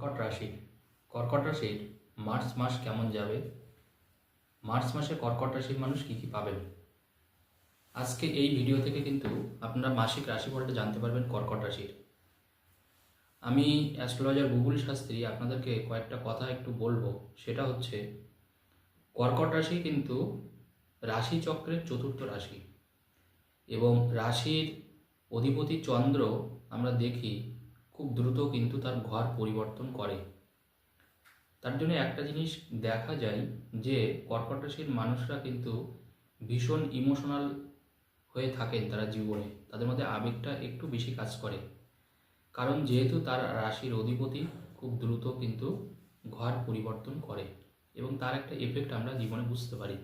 কর্কট রাশি। কর্কট রাশির মার্চ মাস কেমন যাবে? মার্চ মাসে কর্কট রাশির মানুষ কী কী পাবেন? আজকে এই ভিডিও থেকে কিন্তু আপনারা মাসিক রাশিফলটা জানতে পারবেন কর্কট রাশির। আমি অ্যাস্ট্রোলজার গুগল শাস্ত্রী, আপনাদেরকে কয়েকটা কথা একটু বলব। সেটা হচ্ছে, কর্কট রাশি কিন্তু রাশি চক্রের চতুর্থ রাশি। এবং রাশির অধিপতি চন্দ্র আমরা দেখি খুব দ্রুত কিন্তু তার ঘর পরিবর্তন করে। তার জন্য একটা জিনিস দেখা যায় যে কর্কট রাশির মানুষরা কিন্তু ভীষণ ইমোশনাল হয়ে থাকেন তারা জীবনে। তাদের মধ্যে আবেগটা একটু বেশি কাজ করে। কারণ যেহেতু তার রাশির অধিপতি খুব দ্রুত কিন্তু ঘর পরিবর্তন করে এবং তার একটা এফেক্ট আমরা জীবনে বুঝতে পারি।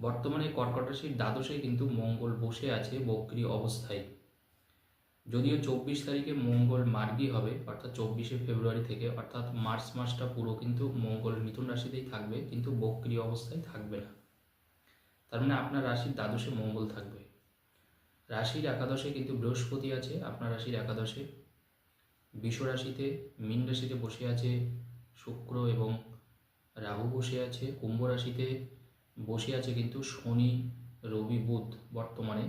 বর্তমানে কর্কট রাশির দ্বাদশে কিন্তু মঙ্গল বসে আছে বক্রি অবস্থায়। যদিও চব্বিশ তারিখে মঙ্গল মার্গী হবে, অর্থাৎ চব্বিশে ফেব্রুয়ারি থেকে, অর্থাৎ মার্চ মাসটা পুরো কিন্তু মঙ্গল মিথুন রাশিতেই থাকবে, কিন্তু বক্রি অবস্থায় থাকবে না। তার মানে আপনার রাশির দ্বাদশে মঙ্গল থাকবে। রাশির একাদশে কিন্তু বৃহস্পতি আছে, আপনার রাশির একাদশে। বিষ রাশিতে, মীন রাশিতে বসে আছে শুক্র এবং রাহু বসে আছে। কুম্ভ রাশিতে বসে আছে কিন্তু শনি, রবি, বুধ বর্তমানে।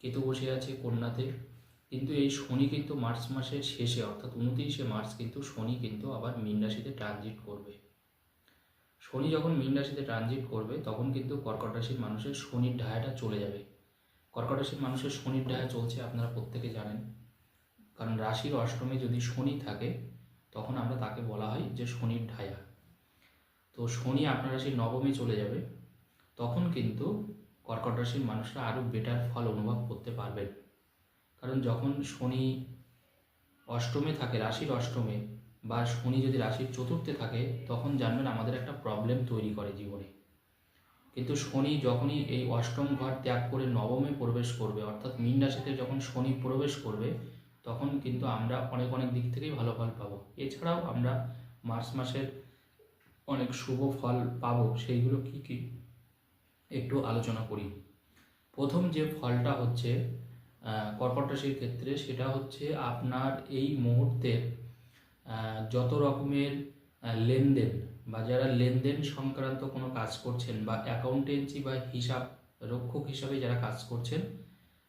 কেতু বসে আছে কন্যাতে। কিন্তু এই শনি কিন্তু মার্চ মাসের শেষে, অর্থাৎ উনত্রিশে মার্চ কিন্তু শনি কিন্তু আবার মীন রাশিতে ট্রানজিট করবে। শনি যখন মীন রাশিতে ট্রানজিট করবে, তখন কিন্তু কর্কট রাশির মানুষের শনির ঢায়াটা চলে যাবে। কর্কট রাশির মানুষের শনির ঢায়া চলছে আপনারা প্রত্যেকে জানেন। কারণ রাশির অষ্টমে যদি শনি থাকে, তখন আমরা তাকে বলা হয় যে শনির ঢায়া। তো শনি আপনার রাশির নবমে চলে যাবে, তখন কিন্তু কর্কট রাশির মানুষরা আরও বেটার ফল অনুভব করতে পারবেন। কারণ যখন শনি অষ্টমে থাকে, রাশির অষ্টমে, বা শনি যদি রাশির চতুর্থে থাকে, তখন জানবেন আমাদের একটা প্রবলেম তৈরি করে জীবনে। কিন্তু শনি যখনই এই অষ্টম ঘর ত্যাগ করে নবমে প্রবেশ করবে, অর্থাৎ মীন রাশিতে যখন শনি প্রবেশ করবে, তখন কিন্তু আমরা অনেক অনেক দিক থেকেই ভালো ফল পাবো। এছাড়াও আমরা মার্চ মাসের অনেক শুভ ফল পাবো, সেইগুলো কি কি? একটু আলোচনা করি। প্রথম যে ফলটা হচ্ছে কর্কট রাশির ক্ষেত্রে সেটা হচ্ছে আপনার এই মুহূর্তে যত রকমের লেনদেন বা যারা লেনদেন সংক্রান্ত কোনো কাজ করছেন বা অ্যাকাউন্টেন্সি বা হিসাব, রক্ষক হিসাবে যারা কাজ করছেন,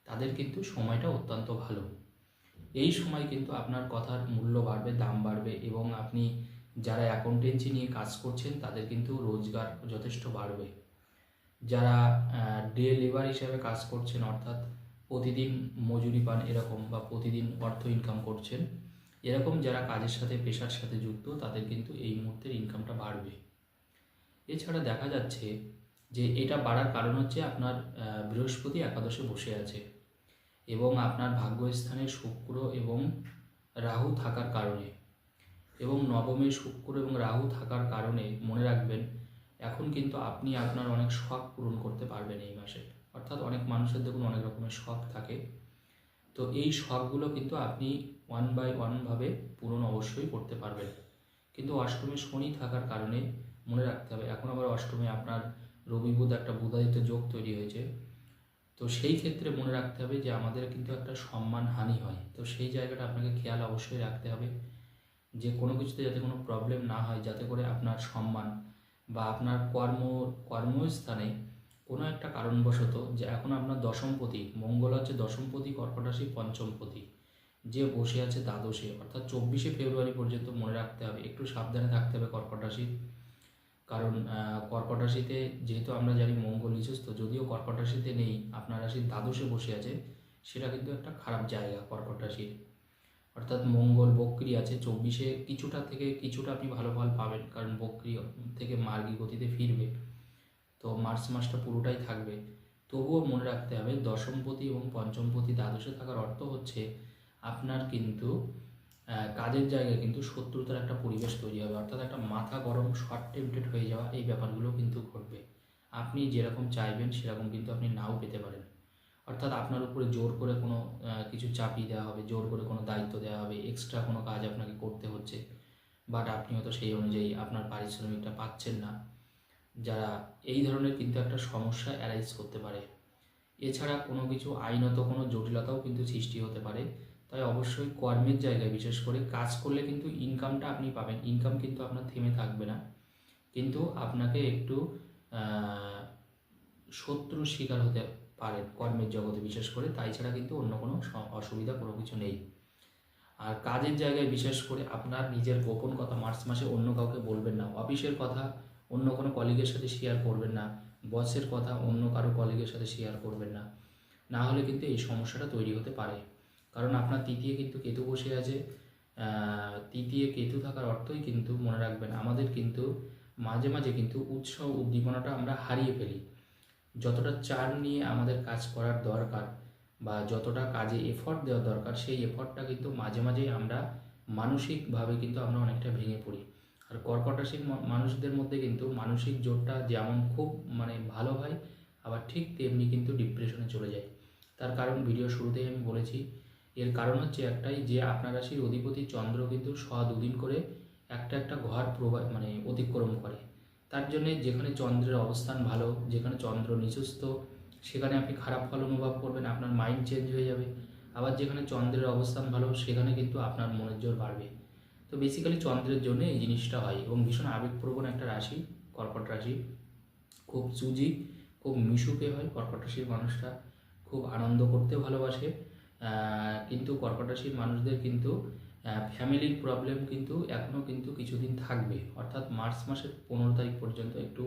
তাদের কিন্তু সময়টা অত্যন্ত ভালো। এই সময় কিন্তু আপনার কথার মূল্য বাড়বে, দাম বাড়বে এবং আপনি যারা অ্যাকাউন্টেন্সি নিয়ে কাজ করছেন, তাদের কিন্তু রোজগার যথেষ্ট বাড়বে। যারা ডে লেবার হিসাবে কাজ করছেন, অর্থাৎ প্রতিদিন মজুরি পান এরকম বা প্রতিদিন অর্থ ইনকাম করছেন, এরকম যারা কাজের সাথে, পেশার সাথে যুক্ত, তাদের কিন্তু এই মুহূর্তের ইনকামটা বাড়বে। এছাড়া দেখা যাচ্ছে যে এটা বাড়ার কারণ হচ্ছে আপনার বৃহস্পতি একাদশে বসে আছে এবং আপনার ভাগ্যস্থানে শুক্র এবং রাহু থাকার কারণে এবং নবমে শুক্র এবং রাহু থাকার কারণে মনে রাখবেন, এখন কিন্তু আপনি আপনার অনেক শখ পূরণ করতে পারবেন এই মাসে। অর্থাৎ অনেক মানুষের দেখুন অনেক রকমের শখ থাকে। তো এই শখগুলো কিন্তু আপনি ওয়ান বাই ওয়ানভাবে পূরণ অবশ্যই করতে পারবেন। কিন্তু অষ্টমে শনি থাকার কারণে মনে রাখতে হবে, এখন আবার অষ্টমে আপনার রবি বুধ একটা বুধাদিত যোগ তৈরি হয়েছে। তো সেই ক্ষেত্রে মনে রাখতে হবে যে আমাদের কিন্তু একটা সম্মান হানি হয়। তো সেই জায়গাটা আপনাকে খেয়াল অবশ্যই রাখতে হবে যে কোনো কিছুতে যাতে কোনো প্রবলেম না হয়, যাতে করে আপনার সম্মান বা আপনার কর্ম, কর্মস্থানে কোনো একটা কারণবশত যে এখন আপনার দশমপতি মঙ্গল হচ্ছে দশমপতি কর্কট রাশি পঞ্চমপতি যে বসে আছে দ্বাদশে, অর্থাৎ চব্বিশে ফেব্রুয়ারি পর্যন্ত মনে রাখতে হবে, একটু সাবধানে থাকতে হবে কর্কট রাশি কারণ কর্কট রাশিতে যেহেতু আমরা জানি মঙ্গল নিজস্ব যদিও কর্কট রাশিতে নেই, আপনার রাশির দ্বাদশে বসে আছে সেটা কিন্তু একটা খারাপ জায়গা কর্কট রাশির অর্থাৎ মঙ্গল বক্রি আছে, চব্বিশে কিছুটা থেকে কিছুটা আপনি ভালো ফল পাবেন, কারণ বক্রি থেকে মার্গী গতিতে ফিরবে। মার্চ মাসটা পুরোটাই থাকবে। তবুও মনে রাখতে হবে, দশমপতি এবং পঞ্চমপতি দ্বাদশে থাকার অর্থ হচ্ছে আপনার কিন্তু কাজের জায়গায় কিন্তু শত্রুতার একটা পরিবেশ তৈরি হবে। অর্থাৎ একটা মাথা গরম শর্ট টেম্পটেড হয়ে যাওয়া এই ব্যাপারগুলো কিন্তু ঘটবে। আপনি যেরকম চাইবেন, সেরকম কিন্তু আপনি নাও পেতে পারেন। অর্থাৎ আপনার উপরে জোর করে কোনো কিছু চাপিয়ে দেওয়া হবে, জোর করে কোনো দায়িত্ব দেওয়া হবে এক্সট্রা কোনো কাজ আপনাকে করতে হচ্ছে। বাট আপনি হয়তো সেই অনুযায়ী আপনার পারিশ্রমিকটা পাচ্ছেন না। যারা এই ধরনের কিন্তু একটা সমস্যা অ্যারাইজ করতে পারে। এছাড়া কোনো কিছু আইনত কোনো জটিলতাও কিন্তু সৃষ্টি হতে পারে। তাই অবশ্যই কর্মের জায়গায় বিশেষ করে কাজ করলে কিন্তু ইনকামটা আপনি পাবেন। ইনকাম কিন্তু আপনার থেমে থাকবে না। কিন্তু আপনাকে একটু আহ, শত্রুর শিকার হতে পারেন কর্মের জগতে বিশেষ করে। তাই ছাড়া কিন্তু অন্য কোনো অসুবিধা কোনো কিছু নেই। আর কাজের জায়গায় বিশেষ করে আপনার নিজের গোপন কথা মার্চ মাসে অন্য কাউকে বলবেন না। অফিসের কথা অন্য কোনো কলিগের সাথে শেয়ার করবেন না। বসের কথা অন্য কারও কলিগের সাথে শেয়ার করবেন না। না হলে কিন্তু এই সমস্যাটা তৈরি হতে পারে। কারণ আপনার তৃতীয় কিন্তু কেতু বসে আছে। তৃতীয় কেতু থাকার অর্থই কিন্তু মনে রাখবেন, আমাদের কিন্তু মাঝে মাঝে কিন্তু উৎসাহ উদ্দীপনাটা আমরা হারিয়ে ফেলি। যতটা চার নিয়ে আমাদের কাজ করার দরকার বা যতটা কাজে এফর্ট দেওয়া দরকার, সেই এফর্টটা কিন্তু মাঝে মাঝেই আমরা মানসিকভাবে কিন্তু আমরা অনেকটা ভেঙে পড়ি। আর কর্কট মানুষদের মধ্যে কিন্তু মানসিক জোরটা যেমন খুব মানে ভালো হয়, আবার ঠিক তেমনি কিন্তু ডিপ্রেশনে চলে যায়। তার কারণ ভিডিও শুরুতেই আমি বলেছি। এর কারণ হচ্ছে একটাই যে আপনার রাশির অধিপতি চন্দ্র কিন্তু স দুদিন করে একটা একটা ঘর প্রবাহ মানে অতিক্রম করে। তার জন্যে যেখানে চন্দ্রের অবস্থান ভালো, যেখানে চন্দ্র নিচস্থ, সেখানে আপনি খারাপ ফল অনুভব করবেন, আপনার মাইন্ড চেঞ্জ হয়ে যাবে। আবার যেখানে চন্দ্রের অবস্থান ভালো, সেখানে কিন্তু আপনার মনের জোর বাড়বে। তো বেসিক্যালি চন্দ্রের জন্য এই জিনিসটা হয় এবং ভীষণ আবেগপ্রবণ একটা রাশি, কর্কট রাশি। খুব চুজি, খুব মিশুকে হয় কর্কট রাশির মানুষরা খুব আনন্দ করতে ভালোবাসে। কিন্তু কর্কট রাশির মানুষদের কিন্তু ফ্যামিলির প্রবলেম কিন্তু এখনও কিন্তু কিছুদিন থাকবে। অর্থাৎ মার্চ মাসের পনেরো তারিখ পর্যন্ত একটু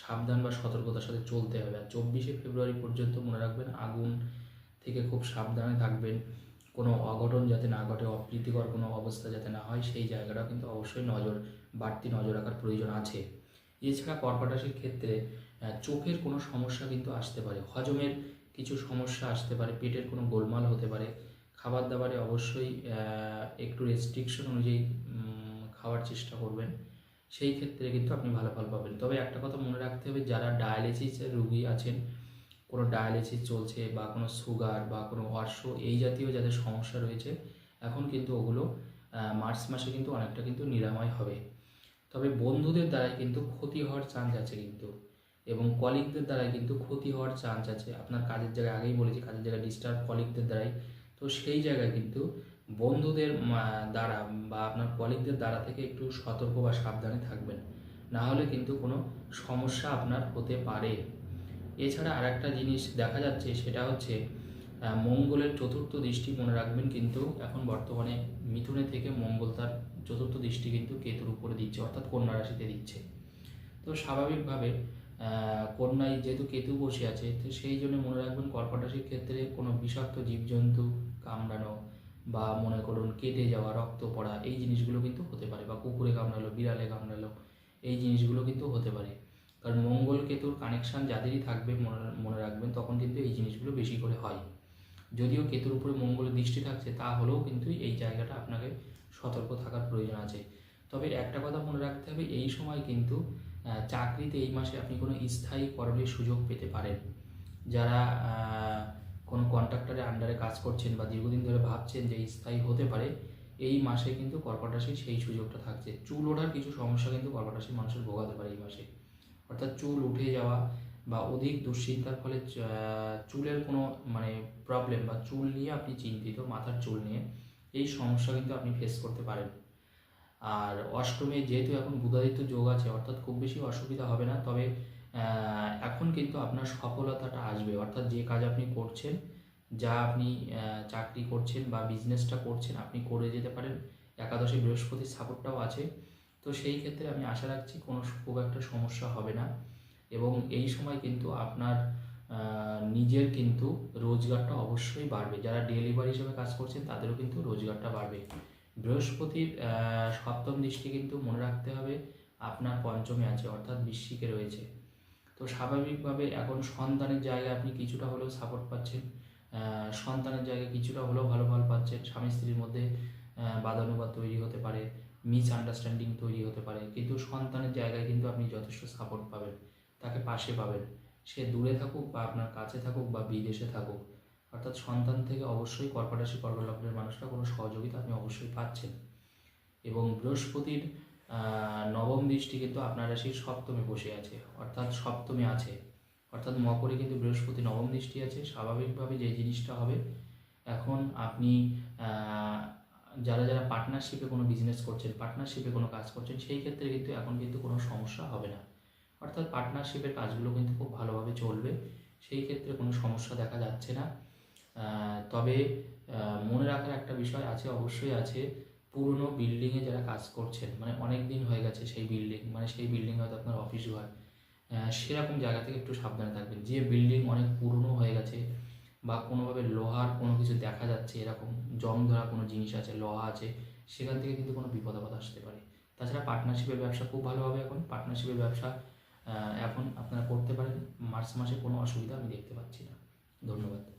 সাবধান বা সতর্কতার সাথে চলতে হবে। আর চব্বিশে ফেব্রুয়ারি পর্যন্ত মনে রাখবেন, আগুন থেকে খুব সাবধানে থাকবেন। কোনো অঘটন যাতে না ঘটে, অপ্রীতিকর কোনো অবস্থা যাতে না হয়, সেই জায়গাটা কিন্তু অবশ্যই নজর, বাড়তি নজর রাখার প্রয়োজন আছে। এছাড়া কর্কট রাশির ক্ষেত্রে চোখের কোনো সমস্যা কিন্তু আসতে পারে। হজমের কিছু সমস্যা আসতে পারে, পেটের কোনো গোলমাল হতে পারে। খাবার দাবারে অবশ্যই একটু রেস্ট্রিকশন অনুযায়ী খাওয়ার চেষ্টা করবেন। সেই ক্ষেত্রে কিন্তু আপনি ভালো ফল পাবেন। তবে একটা কথা মনে রাখতে হবে, যারা ডায়ালিসিসের রুগী আছেন কোনো ডায়ালিসিস চলছে বা কোনো সুগার বা কোনো অর্শ এই জাতীয় যাদের সমস্যা রয়েছে, এখন কিন্তু ওগুলো মার্চ মাসে কিন্তু অনেকটা কিন্তু নিরাময় হবে। তবে বন্ধুদের দ্বারাই কিন্তু ক্ষতি হওয়ার চান্স আছে কিন্তু, এবং কলিগদের দ্বারাই কিন্তু ক্ষতি হওয়ার চান্স আছে। আপনার কাজের জায়গায় আগেই বলেছি, কাজের জায়গায় ডিস্টার্ব কলিগদের দ্বারাই। তো সেই জায়গায় কিন্তু বন্ধুদের দ্বারা বা আপনার কলিগদের দ্বারা থেকে একটু সতর্ক বা সাবধানে থাকবেন। না হলে কিন্তু কোনো সমস্যা আপনার হতে পারে। এছাড়া আর একটা জিনিস দেখা যাচ্ছে, সেটা হচ্ছে মঙ্গলের চতুর্থ দৃষ্টি মনে রাখবেন কিন্তু এখন বর্তমানে মিথুনে থেকে মঙ্গল তার চতুর্থ দৃষ্টি কিন্তু কেতুর উপরে দিচ্ছে, অর্থাৎ কন্যা রাশিতে দিচ্ছে। তো স্বাভাবিকভাবে কন্যায় যেহেতু কেতু বসে আছে, তো সেই জন্য মনে রাখবেন কর্কট রাশির ক্ষেত্রে কোনো বিষাক্ত জীবজন্তু কামড়ানো বা মনে করুন কেটে যাওয়া, রক্ত পড়া, এই জিনিসগুলো কিন্তু হতে পারে, বা কুকুরে কামড়ালো, বিড়ালে কামড়ালো, এই জিনিসগুলো কিন্তু হতে পারে। কারণ মঙ্গল কেতুর কানেকশান যাদেরই থাকবে মনে রাখবেন, তখন কিন্তু এই জিনিসগুলো বেশি করে হয়। যদিও কেতুর উপরে মঙ্গলের দৃষ্টি থাকছে, তা হলেও কিন্তু এই জায়গাটা আপনাকে সতর্ক থাকার প্রয়োজন আছে। তবে একটা কথা মনে রাখতে হবে, এই সময় কিন্তু চাকরিতে এই মাসে আপনি কোনো স্থায়ী করণের সুযোগ পেতে পারেন। যারা কোনো কন্ট্রাক্টরের আন্ডারে কাজ করছেন বা দীর্ঘদিন ধরে ভাবছেন যে স্থায়ী হতে পারে, এই মাসে কিন্তু কর্কট রাশির সেই সুযোগটা থাকছে। চুল ওঠার কিছু সমস্যা কিন্তু কর্কট রাশির মানুষের ভোগাতে পারে এই মাসে। অর্থাৎ চুল উঠে যাওয়া বা অধিক দুশ্চিন্তার ফলে চুলের কোনো মানে প্রবলেম বা চুল নিয়ে আপনি চিন্তিত, মাথার চুল নিয়ে, এই সমস্যা কিন্তু আপনি ফেস করতে পারেন। আর অষ্টমে যেহেতু এখন বুধাদিত্য যোগ আছে, অর্থাৎ খুব বেশি অসুবিধা হবে না, তবে এখন কিন্তু আপনার সফলতাটা আসবে। অর্থাৎ যে কাজ আপনি করছেন, যা আপনি চাকরি করছেন বা বিজনেসটা করছেন, আপনি করে যেতে পারেন। একাদশে বৃহস্পতির সাপোর্টটাও আছে। তো সেই ক্ষেত্রে আমি আশা রাখছি কোনো খুব একটা সমস্যা হবে না। এবং এই সময় কিন্তু আপনার নিজের কিন্তু রোজগারটা অবশ্যই বাড়বে। যারা ডেলিভারি হিসেবে কাজ করছেন, তাদেরও কিন্তু রোজগারটা বাড়বে। বৃহস্পতির সপ্তম দৃষ্টি কিন্তু মনে রাখতে হবে, আপনার পঞ্চমে আছে, অর্থাৎ বৃশ্চিকে রয়েছে। তো স্বাভাবিকভাবে এখন সন্তানের জায়গায় আপনি কিছুটা হলেও সাপোর্ট পাচ্ছেন সন্তানের জায়গায় কিছুটা হলেও ভালো ফল পাচ্ছেন। স্বামী স্ত্রীর মধ্যে বাদানুবাদ তৈরি হতে পারে মিস আন্ডারস্ট্যান্ডিং তৈরি হতে পারে। কিন্তু সন্তানের জায়গায় কিন্তু আপনি যথেষ্ট সাপোর্ট পাবেন। তাকে পাশে পাবেন। সে দূরে থাকুক বা আপনার কাছে থাকুক বা বিদেশে থাকুক। অর্থাৎ সন্তান থেকে অবশ্যই কর্কট রাশি কর্কট লগ্নের মানুষরা কোনো সহযোগিতা আপনি অবশ্যই পাচ্ছেন। এবং বৃহস্পতির নবম দৃষ্টি কিন্তু আপনার রাশির সপ্তমে বসে আছে। অর্থাৎ সপ্তমে আছে। অর্থাৎ মকরে কিন্তু বৃহস্পতি নবম দৃষ্টি আছে। স্বাভাবিকভাবে যে জিনিসটা হবে, এখন আপনি যারা যারা পার্টনারশিপে কোনো বিজনেস করছেন পার্টনারশিপে কোনো কাজ করছেন, সেই ক্ষেত্রে কিন্তু এখন কিন্তু কোনো সমস্যা হবে না। অর্থাৎ পার্টনারশিপের কাজগুলো কিন্তু খুব ভালোভাবে চলবে, সেই ক্ষেত্রে কোনো সমস্যা দেখা যাচ্ছে না। তবে মনে রাখার একটা বিষয় আছে, অবশ্যই আছে। পুরনো বিল্ডিংয়ে যারা কাজ করছেন মানে অনেক দিন হয়ে গেছে সেই বিল্ডিং মানে সেই বিল্ডিং হয়তো আপনার অফিস ঘর সেরকম জায়গা থেকে একটু সাবধানে থাকবেন। যে বিল্ডিং অনেক পুরনো হয়ে গেছে বা কোনোভাবে লোহার কোনো কিছু দেখা যাচ্ছে, এরকম জং ধরা কোনো জিনিস আছে, লোহা আছে, সেখান থেকে কিন্তু কোনো বিপদ আপদ আসতে পারে। তাছাড়া পার্টনারশিপের ব্যবসা খুব ভালো হবে এখন। পার্টনারশিপের ব্যবসা এখন আপনারা করতে পারেন। মার্চ মাসে কোনো অসুবিধা আমি দেখতে পাচ্ছি না। ধন্যবাদ।